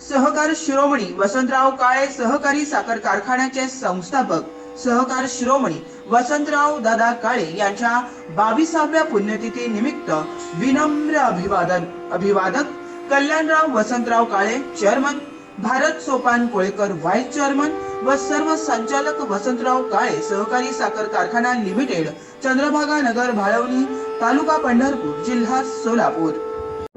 सहकार शिरोमणी वसंतराव काळे सहकारी साखर कारखान्याचे संस्थापक. सहकार शिरोमणी वसंतराव दादा काळे यांच्या बावीसाव्या पुण्यतिथी निमित्त विनम्र अभिवादन अभिवादक Kalyanrao Vasantrao Kale chairman Bharat Sopan Kolekar vice chairman व सर्व संचालक वसंतराव काळे सहकारी साखर कारखाना लिमिटेड चंद्रभागा नगर भाळवणी तालुका पंढरपूर जिल्हा सोलापूर.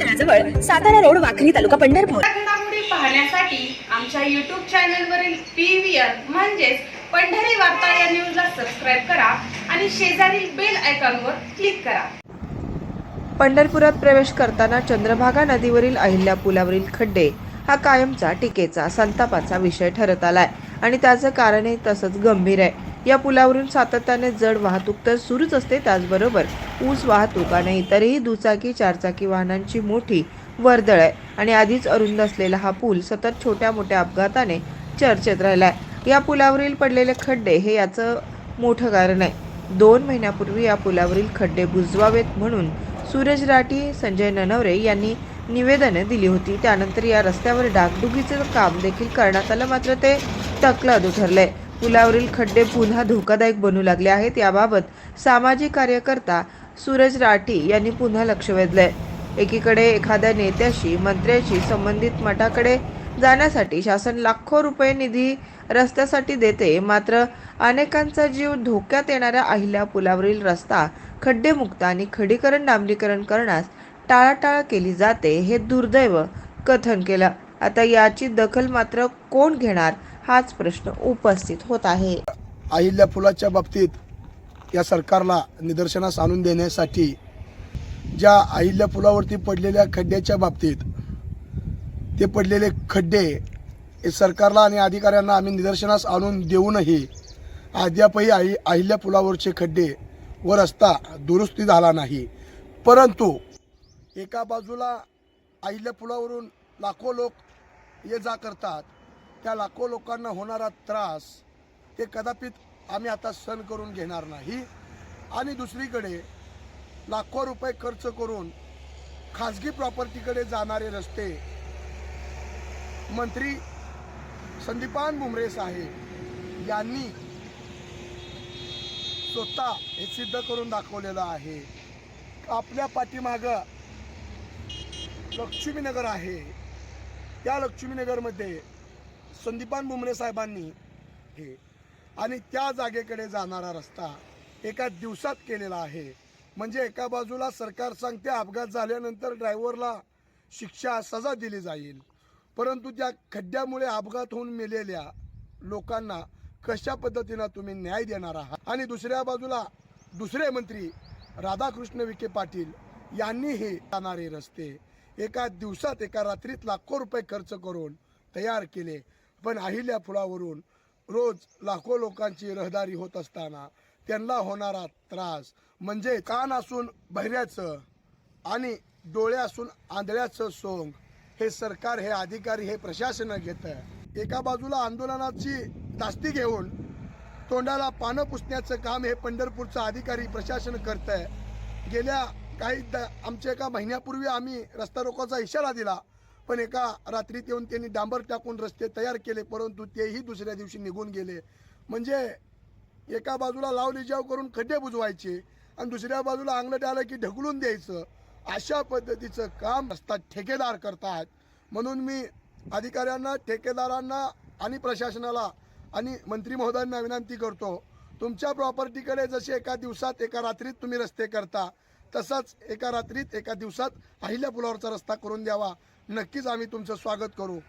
तळाजवळ सातारा रोड वाखरी तालुका पंढरपूर. घडामोडी पाहण्यासाठी आमच्या युट्यूब चॅनलवरील पी व्ही आर म्हणजेच पंढरी वार्ता या न्यूजला सबस्क्राईब करा आणि शेजारील बेल आयकॉनवर क्लिक करा. पंढरपुरात प्रवेश करताना चंद्रभागा नदीवरील अहिल्या पुलावरील खड्डे हा कायमचा टीकेचा संतापाचा विषय ठरत आलाय. आणि त्याचं कारणही तसंच गंभीर आहे. या पुलावरून सातत्याने जड वाहतूक तर सुरूच असते त्याचबरोबर ऊस वाहतूक आणि इतरही दुचाकी चारचाकी वाहनांची मोठी वर्दळ आहे. आणि आधीच अरुंद असलेला हा पूल सतत छोट्या मोठ्या अपघाताने चर्चेत आहे या पुलावरील पडलेले खड्डे हे याचं मोठं कारण आहे. दोन महिन्यापूर्वी या पुलावरील खड्डे बुजवावेत म्हणून सूरज राठी संजय ननवरे यांनी निवेदनं दिली होती. त्यानंतर या रस्त्यावर डागडुगीचं काम देखील करण्यात आलं मात्र ते तकलादू आहे पुलावरील खड्डे पुन्हा धोकादायक बनू लागले आहेत. याबाबत सामाजिक कार्यकर्ता सूरज राठी यांनी पुन्हा लक्ष वेधलंय. एकीकडे एखाद्या नेत्याशी मंत्र्याशी संबंधित मठाकडे जाण्यासाठी शासन लाखो रुपये निधी रस्त्यासाठी देते. मात्र अनेकांचा जीव धोक्यात येणाऱ्या अहिल्या पुलावरील रस्ता खड्डेमुक्त आणि खडीकरण डांबरीकरण करण्यास टाळाटाळ केली जाते हे दुर्दैव कथन केलं. आता याची दखल मात्र कोण घेणार? हाच प्रश्न उपस्थित होत आहे. अहिल्या फुलाच्या बाबतीत या सरकारला निदर्शनास आणून देण्यासाठी ज्या अहिल्या फुलावरती पडलेल्या खड्ड्याच्या बाबतीत ते पडलेले खड्डे हे सरकारला आणि अधिकाऱ्यांना आम्ही निदर्शनास आणून देऊनही अद्यापही अहि अहिल्या पुलावरचे खड्डे व रस्ता दुरुस्ती झाला नाही. परंतु एका बाजूला अहिल्या पुलावरून लाखो लोक ये जा करतात त्या लाखो लोकांना होणारा त्रास ते कदापित आम्ही आता सहन करून घेणार नाही. आणि दुसरीकडे लाखो रुपये खर्च करून खाजगी प्रॉपर्टीकडे जाणारे रस्ते. मंत्री संदीपान भुमरे साहेब यांनी स्वतः हे सिद्ध करून दाखवलेलं आहे. आपल्या पाठीमागं लक्ष्मीनगर आहे. त्या लक्ष्मीनगरमध्ये संदीपान भुमरे साहेबांनी हे आणि त्या जागेकडे जाणारा रस्ता एका दिवसात केलेला आहे. म्हणजे एका बाजूला सरकार सांगते अपघात झाल्यानंतर ड्रायव्हरला शिक्षा सजा दिली जाईल. परंतु त्या खड्ड्यामुळे अपघात होऊन मेलेल्या लोकांना कशा पद्धतीनं तुम्ही न्याय देणार आहात? आणि दुसऱ्या बाजूला दुसरे मंत्री राधाकृष्ण विखे पाटील यांनीही जाणारे रस्ते एका दिवसात एका रात्रीत लाखो रुपये खर्च करून तयार केले. पण अहिल्या फुलावरून रोज लाखो लोकांची रहदारी होत असताना त्यांना होणारा त्रास म्हणजे कान असून बहिऱ्याचं आणि डोळे असून आंधळ्याचं सोंग हे सरकार हे अधिकारी हे प्रशासन घेत आहे एका बाजूला आंदोलनाची दास्ती घेऊन तोंडाला पानं पुसण्याचं काम हे पंढरपूरचं अधिकारी प्रशासन करत आहे गेल्या काही द आमच्या एका महिन्यापूर्वी आम्ही रस्ता रोकोचा इशारा दिला. पण एका रात्रीत येऊन त्यांनी डांबर टाकून रस्ते तयार केले परंतु तेही दुसऱ्या दिवशी निघून गेले. म्हणजे एका बाजूला लावली जाव करून खड्डे बुजवायचे आणि दुसऱ्या बाजूला अंगलट आलं की ढकलून द्यायचं. अशा पद्धतीचं काम रस्ता ठेकेदार करतात. म्हणून मी अधिकाऱ्यांना ठेकेदारांना आणि प्रशासनाला आणि मंत्री महोदयांना विनंती करतो तुमच्या प्रॉपर्टीकडे जसे एका दिवसात एका रात्रीत तुम्ही रस्ते करता तसाच एका रात्रीत एका दिवसात अहिल्या पुलावरचा रस्ता करून द्यावा. नक्कीच आम्ही तुमचं स्वागत करू.